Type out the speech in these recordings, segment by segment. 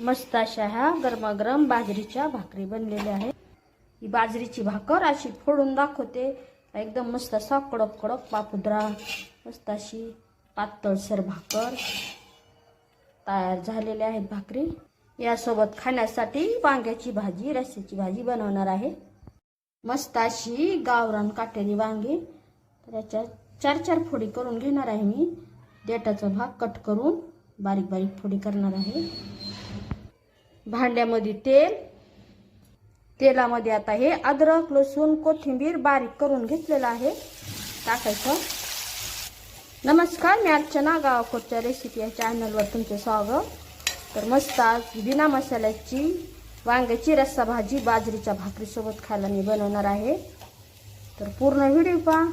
मस्त अशा ह्या गरमागरम बाजरीच्या भाकरी बनलेल्या आहेत. ही बाजरीची भाकर अशी फोडून दाखवते. एकदम मस्त असा कडक कडक पापुद्रा मस्त अशी पातळसर भाकर तयार झालेल्या आहेत भाकरी. यासोबत खाण्यासाठी वांग्याची भाजी रस्स्याची भाजी बनवणार आहे. मस्त अशी गावरान काटेरी वांगी. तर याच्या चार चार फोडी करून घेणार आहे मी. देठाचा भाग कट करून बारीक बारीक फोडी करणार आहे. भांड्यामध्ये तेल. तेलामध्ये आता हे अद्रक लसूण कोथिंबीर बारीक करून घेतलेलं आहे. टाकायचं. नमस्कार मी अर्चना गावाकोटच्या रेसिपी या चॅनलवर तुमचं स्वागत. तर मस्त आज बिना मसाल्याची वांग्याची रस्सा भाजी बाजरीच्या भाकरीसोबत खायला मी बनवणार आहे. तर पूर्ण व्हिडिओ पहा.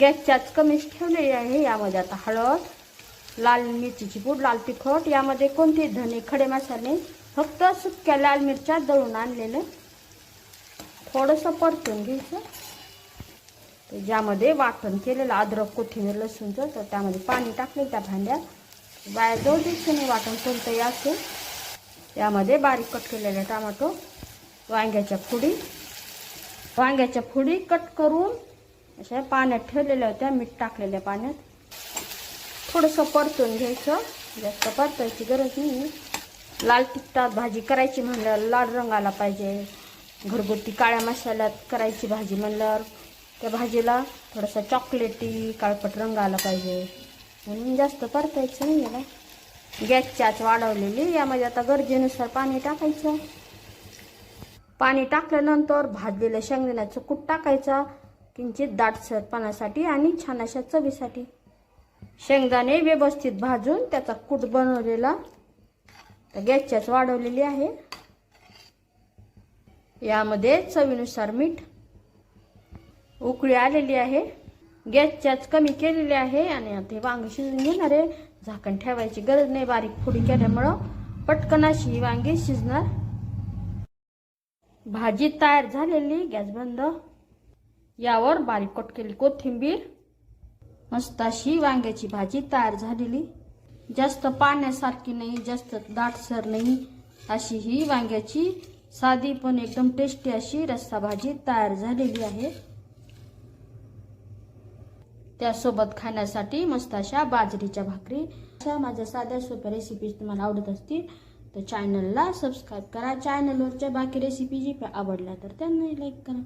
गॅसच्याच कमीच ठेवलेली आहे. यामध्ये आता हळद लाल मिरचीची पूड लाल तिखट यामध्ये कोणते धने खडे मसाले फक्त सुक्या लाल मिरच्या दळून आणलेलं. थोडंसं परतून घ्यायचं. तर ज्यामध्ये वाटण केलेलं अद्रक कोथिंबीर लसूणचं तर त्यामध्ये पाणी टाकले त्या भांड्यात. बाया दोन दिवसाने वाटण कोणतंही असेल यामध्ये बारीक कट केलेले टमाटो वांग्याच्या फुडी वांग्याच्या फुडी कट करून अशा पाण्यात ठेवलेल्या होत्या मीठ टाकलेल्या पाण्यात. थोडंसं परतून घ्यायचं. जास्त परतायची गरज नाही लाल तिखटात भाजी करायची म्हणल्यावर लाल रंग आला पाहिजे. घरगुती काळ्या मसाल्यात करायची भाजी म्हणल्यावर त्या भाजीला थोडासा चॉकलेटी काळपट रंग आला पाहिजे. म्हणून जास्त परतायचं नाही याला गॅसची आच वाढवलेली यामध्ये आता गरजेनुसार पाणी टाकायचं. पाणी टाकल्यानंतर भाजलेलं शेंगदाण्याचं कूट टाकायचा. किंचित दाटसरपणासाठी आणि छान अशा चवीसाठी. शेंगदाणे व्यवस्थित भाजून त्याचा कूट बनवलेला तर गॅसच्याच वाढवलेली आहे. यामध्ये चवीनुसार मीठ उकळी आलेली आहे. गॅसच्याच कमी केलेली आहे आणि आता वांगे वांगी शिजून घेणार आहे. झाकण ठेवायची गरज नाही बारीक फोडी केल्यामुळं. पटकन अशी ही वांगी शिजणार. भाजी तयार झालेली गॅस बंद. यावर बारीक कट केली कोथिंबीर. मस्त अशी वांग्याची भाजी तयार झालेली. जास्त पाण्यासारखी नाही जास्त दाटसर नाही. अशी ही वांग्याची साधी पण एकदम टेस्टी अशी रस्सा भाजी तयार झालेली आहे. त्यासोबत खाण्यासाठी मस्त अशा बाजरीच्या भाकरी. अशा माझ्या साध्या सोप्या रेसिपीज तुम्हाला आवडत असतील तर चॅनलला सबस्क्राईब करा. चॅनलवरच्या बाकी रेसिपी जी आवडल्या तर त्यांनाही लाईक करा.